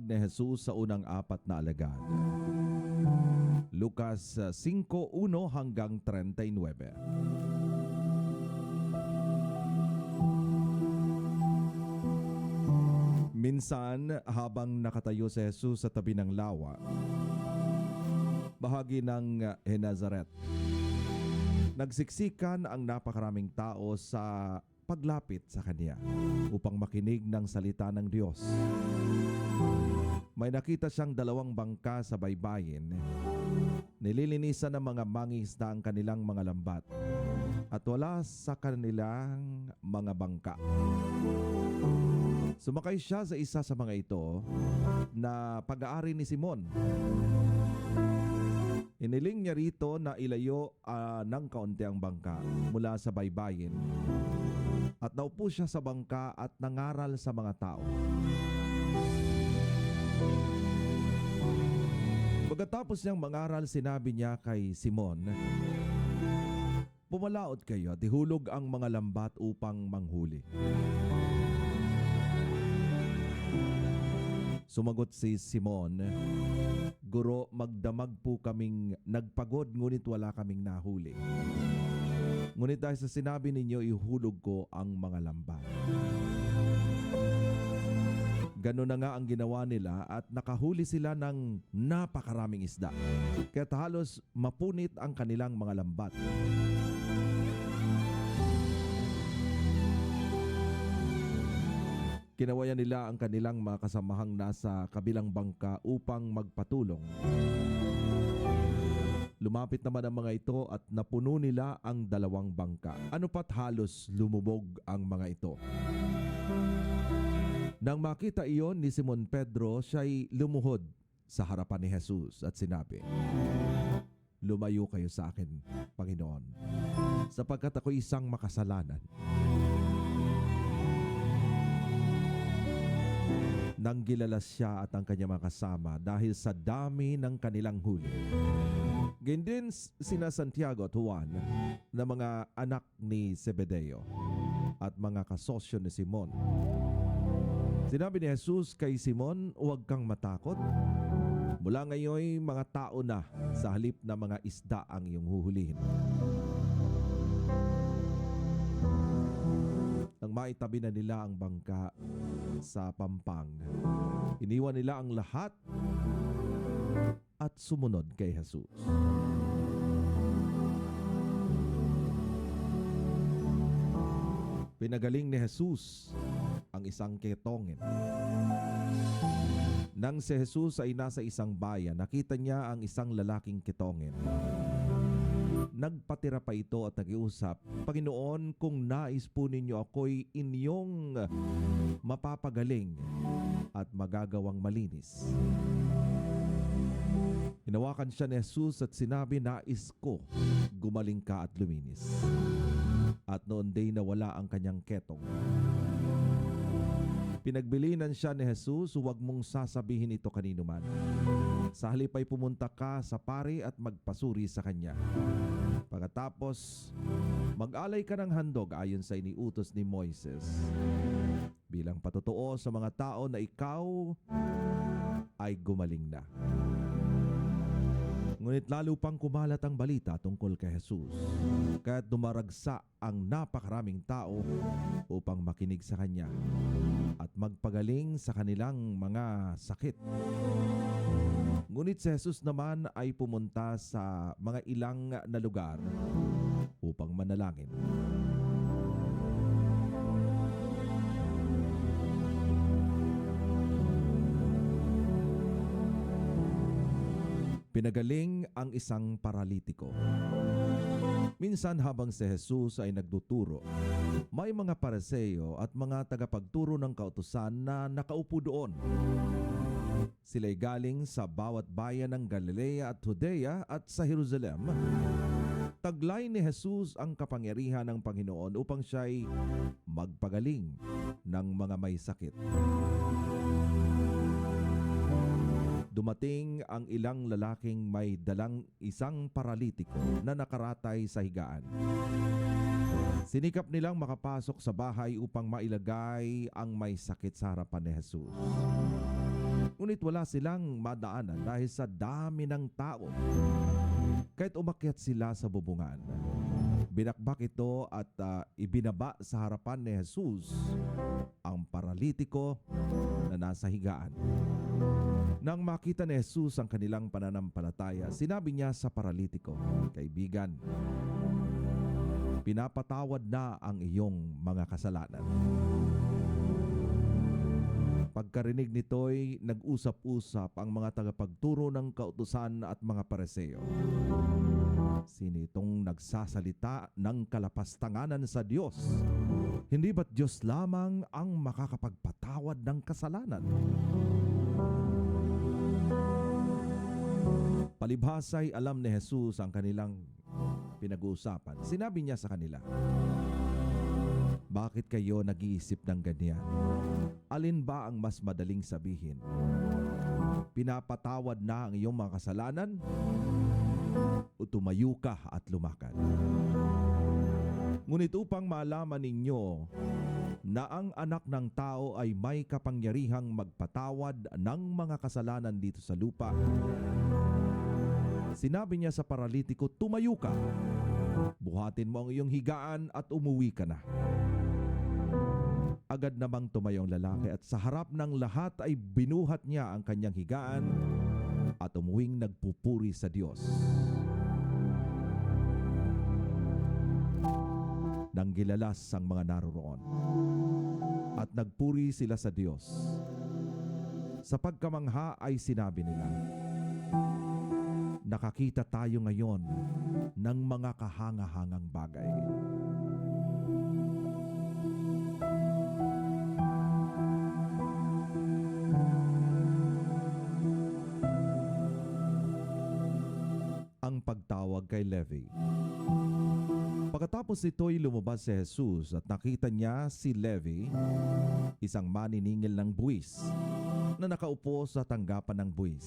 pagtawag ni Jesus sa unang apat na alagad. Lucas uh, 5.1 hanggang 39. Minsan, habang nakatayo si Jesus sa tabi ng lawa, bahagi ng uh, Henazaret, nagsiksikan ang napakaraming tao sa paglapit sa kanya upang makinig ng salita ng Diyos. May nakita siyang dalawang bangka sa baybayin. Nililinisan ng mga mangisda ang kanilang mga lambat at wala sa kanilang mga bangka. Sumakay siya sa isa sa mga ito na pag-aari ni Simon. Iniling niya rito na ilayo ah, ng kaunti ang bangka mula sa baybayin at naupo siya sa bangka at nangaral sa mga tao. Pagkatapos niyang mangaral, sinabi niya kay Simon, Pumalaot kayo at ihulog ang mga lambat upang manghuli. Sumagot si Simon, Guro, magdamag po kaming nagpagod ngunit wala kaming nahuli. Ngunit dahil sa sinabi ninyo, ihulog ko ang mga lambat. Ganun na nga ang ginawa nila at nakahuli sila ng napakaraming isda. Kaya't halos mapunit ang kanilang mga lambat. Kinawayan nila ang kanilang mga kasamahang nasa kabilang bangka upang magpatulong. Lumapit naman ang mga ito at napuno nila ang dalawang bangka. Ano pat halos lumubog ang mga ito. Nang makita iyon ni Simon Pedro, siya'y lumuhod sa harapan ni Jesus at sinabi, Lumayo kayo sa akin, Panginoon, sapagkat ako isang makasalanan. Nang gilalas siya at ang kanyang mga kasama dahil sa dami ng kanilang huli. Ganyan din sina Santiago at Juan na mga anak ni Zebedeo at mga kasosyo ni Simon. Sinabi ni Jesus kay Simon, huwag kang matakot. Mula ngayon, mga tao na sa halip na mga isda ang iyong huhulihin. Nang maitabi na nila ang bangka sa pampang, iniwan nila ang lahat at sumunod kay Jesus. Pinagaling ni Jesus ang isang ketongin. Nang si Jesus ay nasa isang bayan, nakita niya ang isang lalaking ketongin. Nagpatira pa ito at nag-iusap, Panginoon, kung nais po ninyo ako'y inyong mapapagaling at magagawang malinis. Hinawakan siya ni Jesus at sinabi, nais ko, gumaling ka at luminis. At noon day nawala ang kanyang ketong. Pinagbilinan siya ni Jesus, huwag mong sasabihin ito kanino man. Sa halip ay pumunta ka sa pari at magpasuri sa kanya. Pagkatapos, mag-alay ka ng handog ayon sa iniutos ni Moises. Bilang patotoo sa mga tao na ikaw ay gumaling na. Ngunit lalo pang kumalat ang balita tungkol kay Jesus. Kaya't dumaragsa ang napakaraming tao upang makinig sa Kanya at magpagaling sa kanilang mga sakit. Ngunit si Jesus naman ay pumunta sa mga ilang na lugar upang manalangin. Pinagaling ang isang paralitiko. Minsan habang si Jesus ay nagduturo, may mga pareseyo at mga tagapagturo ng kautusan na nakaupo doon. Sila'y galing sa bawat bayan ng Galilea at Judea at sa Jerusalem. Taglay ni Jesus ang kapangyarihan ng Panginoon upang siya'y magpagaling ng mga may sakit. Dumating ang ilang lalaking may dalang isang paralitiko na nakaratay sa higaan. Sinikap nilang makapasok sa bahay upang mailagay ang may sakit sa harapan ni Jesus. Ngunit wala silang madaanan dahil sa dami ng tao. Kahit umakyat sila sa bubungan, binakbak ito at ah, ibinaba sa harapan ni Jesus ang paralitiko na nasa higaan. Nang makita ni Jesus ang kanilang pananampalataya, sinabi niya sa paralitiko, Kaibigan, pinapatawad na ang iyong mga kasalanan. Pagkarinig nito'y nag-usap-usap ang mga tagapagturo ng kautusan at mga pareseyo. Sino itong nagsasalita ng kalapastanganan sa Diyos? Hindi ba't Diyos lamang ang makakapagpatawad ng kasalanan? Palibhasay alam ni Jesus ang kanilang pinag-uusapan. Sinabi niya sa kanila, Bakit kayo nag-iisip ng ganyan? Alin ba ang mas madaling sabihin? Pinapatawad na ang iyong mga kasalanan? O tumayo ka at lumakad? Ngunit upang malaman ninyo na ang anak ng tao ay may kapangyarihang magpatawad ng mga kasalanan dito sa lupa, sinabi niya sa paralitiko, tumayo ka. Buhatin mo ang iyong higaan at umuwi ka na. Agad namang tumayo ang lalaki at sa harap ng lahat ay binuhat niya ang kanyang higaan at umuwing nagpupuri sa Diyos. Nang gilalas ang mga naroroon at nagpuri sila sa Diyos. Sa pagkamangha ay sinabi nila, Nakakita tayo ngayon ng mga kahanga-hangang bagay. Ang pagtawag kay Levi. Pagkatapos nito'y lumabas si Jesus at nakita niya si Levi, isang maniningil ng buwis, na nakaupo sa tanggapan ng buwis.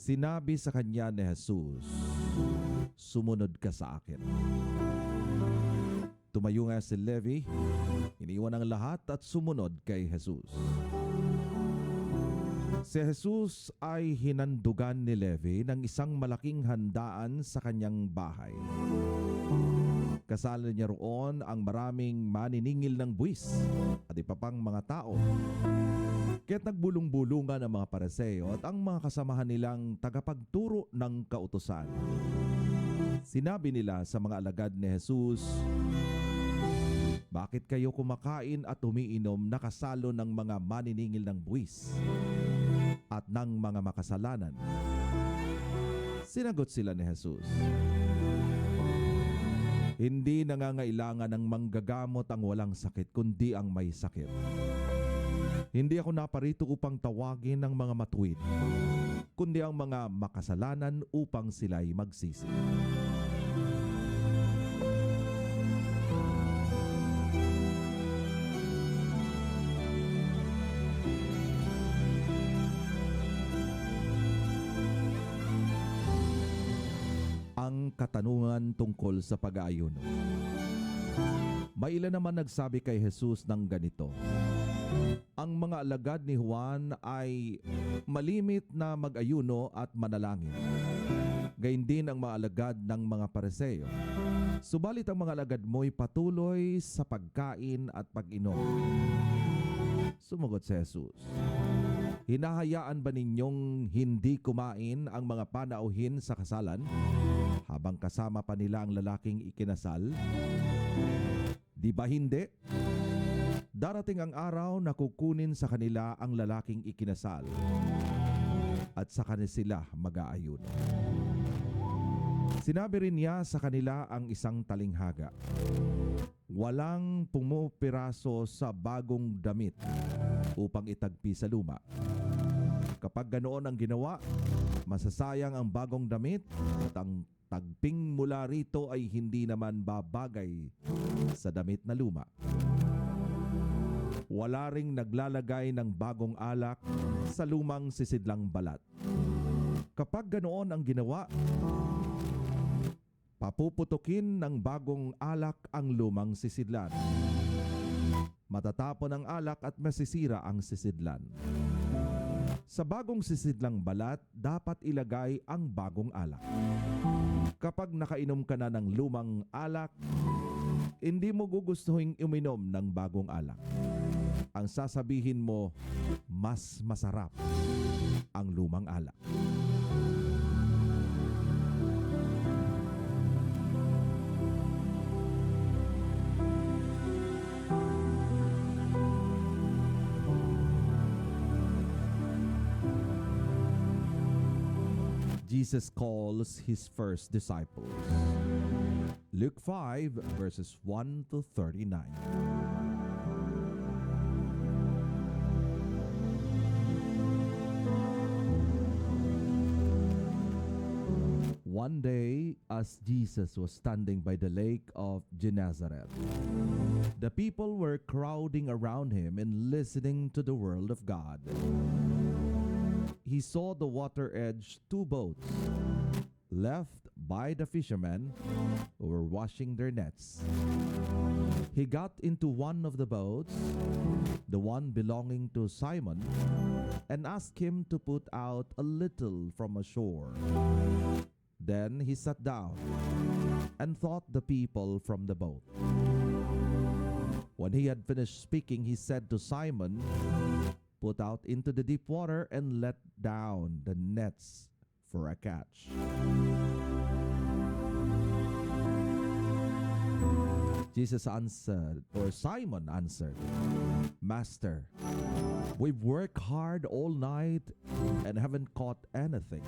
Sinabi sa kanya ni Jesus, Sumunod ka sa akin. Tumayo nga si Levi, iniwan ang lahat at sumunod kay Jesus. Si Jesus ay hinandugan ni Levi ng isang malaking handaan sa kanyang bahay. Kasala niya roon ang maraming maniningil ng buwis at iba pang mga tao. Kaya't nagbulong-bulungan ang mga pareseyo at ang mga kasamahan nilang tagapagturo ng kautusan. Sinabi nila sa mga alagad ni Jesus, Bakit kayo kumakain at umiinom na kasalo ng mga maniningil ng buwis at ng mga makasalanan? Sinagot sila ni Jesus, Hindi nangangailangan ng manggagamot ang walang sakit, kundi ang may sakit. Hindi ako naparito upang tawagin ang mga matuwid, kundi ang mga makasalanan upang sila'y magsisi. Ang katanungan tungkol sa pag-aayuno. May ilan naman nagsabi kay Jesus ng ganito, ang mga alagad ni Juan ay malimit na mag-ayuno at manalangin. Gayun din ang mga alagad ng mga pareseyo. Subalit ang mga alagad mo'y patuloy sa pagkain at pag-inom. Sumagot si Jesus. Hinahayaan ba ninyong hindi kumain ang mga panauhin sa kasalan habang kasama pa nila ang lalaking ikinasal? Di ba hindi? Darating ang araw na kukunin sa kanila ang lalaking ikinasal at sa kanila sila mag-aayuno. Sinabi rin niya sa kanila ang isang talinghaga. Walang pumupiraso sa bagong damit upang itagpi sa luma. Kapag ganoon ang ginawa, masasayang ang bagong damit at ang tagping mula rito ay hindi naman babagay sa damit na luma. Wala ring naglalagay ng bagong alak sa lumang sisidlang balat. Kapag ganoon ang ginawa, Papuputukin ng bagong alak ang lumang sisidlan. Matatapon ang alak at masisira ang sisidlan. Sa bagong sisidlang balat, dapat ilagay ang bagong alak. Kapag nakainom ka na ng lumang alak, hindi mo gugustuhin uminom ng bagong alak. Ang sasabihin mo, mas masarap ang lumang alak. Jesus calls his first disciples. Luke 5, verses 1 to 39. One day, as Jesus was standing by the lake of Gennesaret, the people were crowding around him and listening to the word of God. He saw the water edge two boats left by the fishermen who were washing their nets. He got into one of the boats, the one belonging to Simon, and asked him to put out a little from ashore. Then he sat down and taught the people from the boat. When he had finished speaking, he said to Simon, Put out into the deep water and let down the nets for a catch. Jesus answered, or Simon answered, Master, we've worked hard all night and haven't caught anything.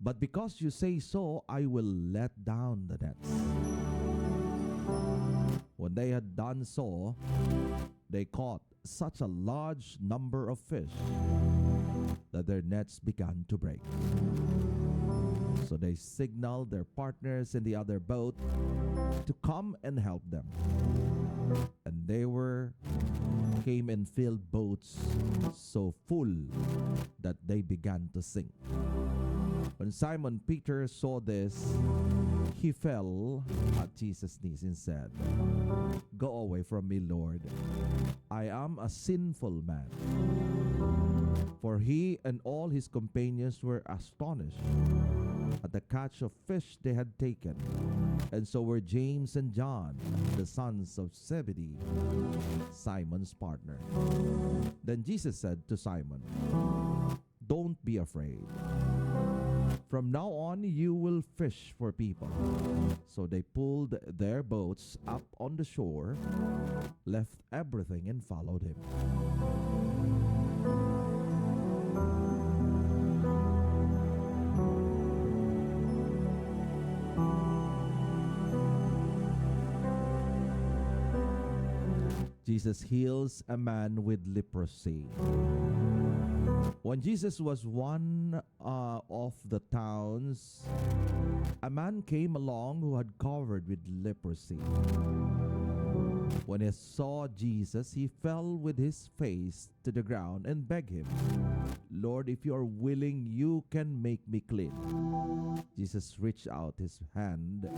But because you say so, I will let down the nets. When they had done so, they caught such a large number of fish that their nets began to break. So they signaled their partners in the other boat to come and help them. And they were came and filled boats so full that they began to sink. When Simon Peter saw this, he fell at Jesus' knees and said, Go away from me, Lord. I am a sinful man. For he and all his companions were astonished at the catch of fish they had taken. And so were James and John, the sons of Zebedee, Simon's partner. Then Jesus said to Simon, Don't be afraid. From now on, you will fish for people. So they pulled their boats up on the shore, left everything, and followed him. Jesus heals a man with leprosy. When Jesus was one uh, of the towns, a man came along who had covered with leprosy. When he saw Jesus, he fell with his face to the ground and begged him, Lord, if you are willing, you can make me clean. Jesus reached out his hand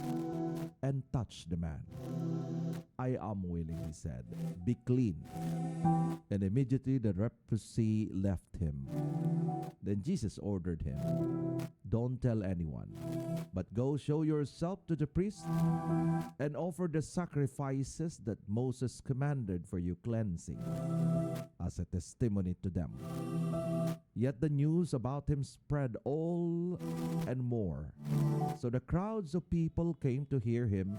and touched the man. I am willing, he said. Be clean. And immediately the leprosy left him. Then Jesus ordered him, Don't tell anyone, but go show yourself to the priest and offer the sacrifices that Moses commanded for your cleansing as a testimony to them. Yet the news about him spread all and more. So the crowds of people came to hear him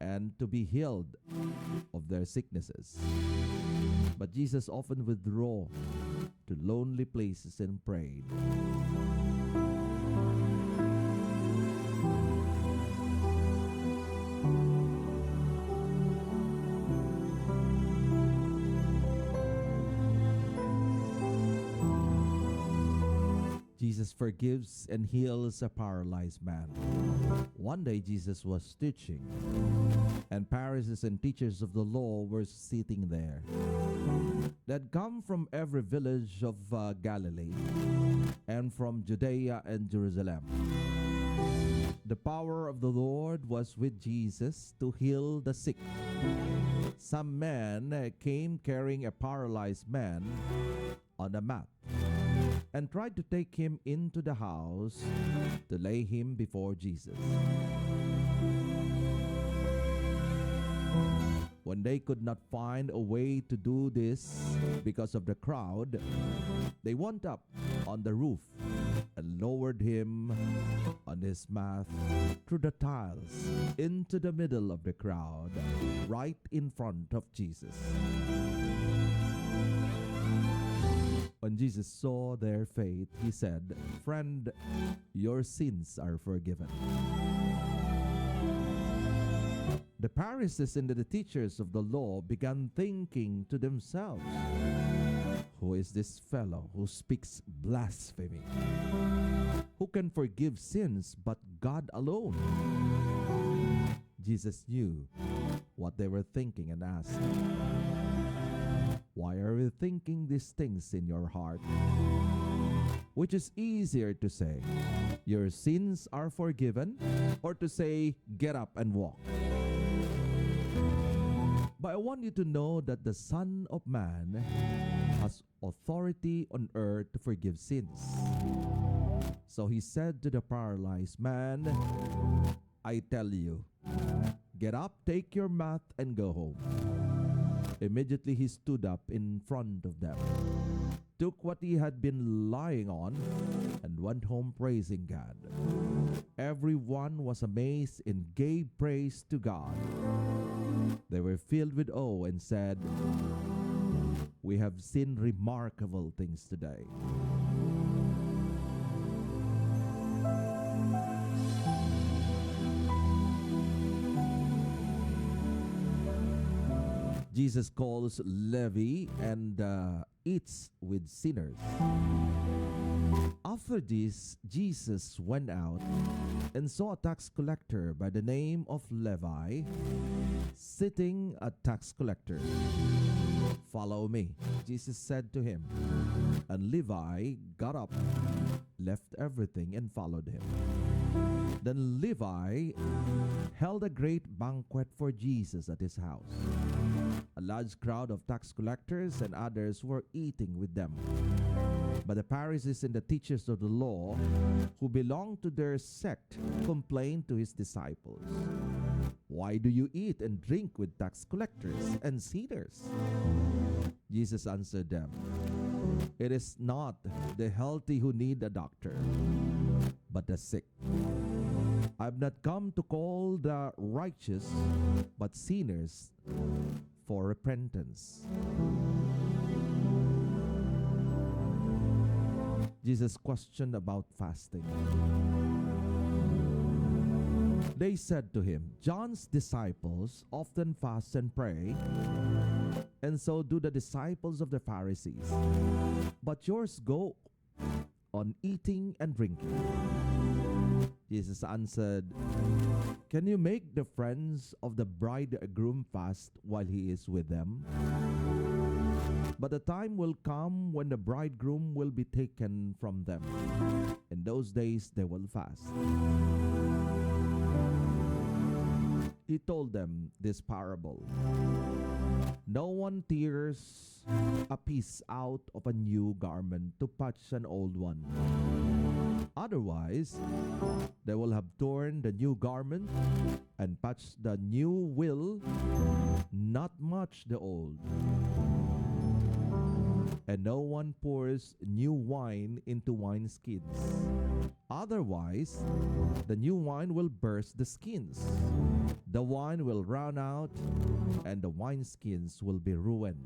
and to be healed of their sicknesses. But Jesus often withdrew to lonely places and prayed. Jesus forgives and heals a paralyzed man. One day Jesus was teaching, and Pharisees and teachers of the law were sitting there. Had come from every village of uh, Galilee and from Judea and Jerusalem. The power of the Lord was with Jesus to heal the sick. Some men uh, came carrying a paralyzed man on a mat and tried to take him into the house to lay him before Jesus. When they could not find a way to do this because of the crowd, they went up on the roof and lowered him on his mat through the tiles into the middle of the crowd, right in front of Jesus. When Jesus saw their faith, he said, Friend, your sins are forgiven. The Pharisees and the teachers of the law began thinking to themselves, Who is this fellow who speaks blasphemy? Who can forgive sins but God alone? Jesus knew what they were thinking and asked, Why are you thinking these things in your heart? Which is easier to say, Your sins are forgiven, or to say, Get up and walk? But I want you to know that the Son of Man has authority on earth to forgive sins. So he said to the paralyzed man, I tell you, get up, take your mat, and go home. Immediately he stood up in front of them, took what he had been lying on, and went home praising God. Everyone was amazed and gave praise to God. They were filled with awe and said, We have seen remarkable things today. Jesus calls Levi and uh, eats with sinners. After this, Jesus went out and saw a tax collector by the name of Levi sitting a tax collector. Follow me, Jesus said to him. And Levi got up, left everything, and followed him. Then Levi held a great banquet for Jesus at his house. A large crowd of tax collectors and others were eating with them. But the Pharisees and the teachers of the law, who belonged to their sect, complained to his disciples. Why do you eat and drink with tax collectors and sinners? Jesus answered them, It is not the healthy who need a doctor, but the sick. I've not come to call the righteous, but sinners for repentance. Jesus questioned about fasting. They said to him, John's disciples often fast and pray, and so do the disciples of the Pharisees. But yours go on eating and drinking. Jesus answered, Can you make the friends of the bridegroom fast while he is with them? But the time will come when the bridegroom will be taken from them. In those days they will fast. He told them this parable. No one tears a piece out of a new garment to patch an old one. Otherwise, they will have torn the new garment and patched the new will not much the old. And no one pours new wine into wineskins. Otherwise, the new wine will burst the skins. The wine will run out, and the wineskins will be ruined.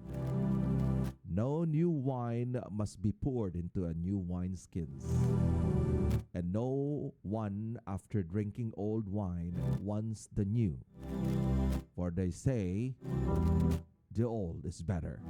No new wine must be poured into a new wineskins. And no one, after drinking old wine, wants the new. For they say, the old is better.